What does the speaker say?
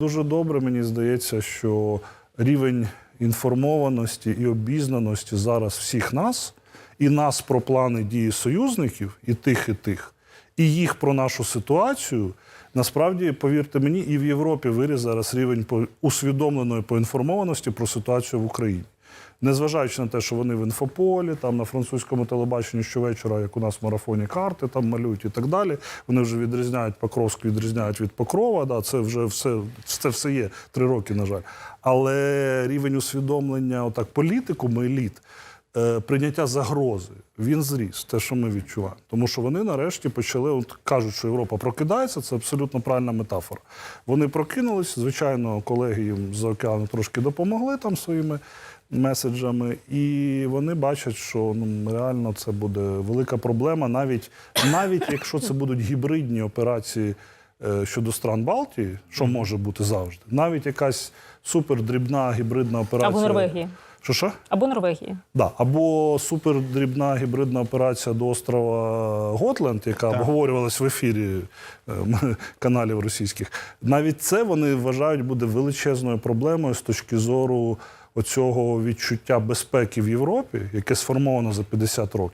Дуже добре, мені здається, що рівень інформованості і обізнаності зараз всіх нас, і нас про плани дії союзників, і тих, і тих, і їх про нашу ситуацію. Насправді, повірте мені, і в Європі виріс зараз рівень усвідомленої поінформованості про ситуацію в Україні. Незважаючи на те, що вони в інфополі, там на французькому телебаченні щовечора, як у нас в марафоні карти там малюють і так далі. Вони вже відрізняють Покровську, відрізняють від Покрова. Да, це вже все, це все є три роки, на жаль. Але рівень усвідомлення отак політикуму еліт, прийняття загрози, він зріс, те, що ми відчуваємо. Тому що вони нарешті почали, от кажуть, що Європа прокидається, це абсолютно правильна метафора. Вони прокинулись, звичайно, колеги їм з океану трошки допомогли там своїми меседжами, і вони бачать, що ну, реально це буде велика проблема, навіть, навіть якщо це будуть гібридні операції е, щодо стран Балтії, що може бути завжди, навіть якась супердрібна гібридна операція. Або Норвегії. Що що? Або Норвегії. Да, або супердрібна гібридна операція до острова Готленд, яка обговорювалась в ефірі е, каналів російських. Навіть це вони вважають буде величезною проблемою з точки зору оцього відчуття безпеки в Європі, яке сформовано за 50 років.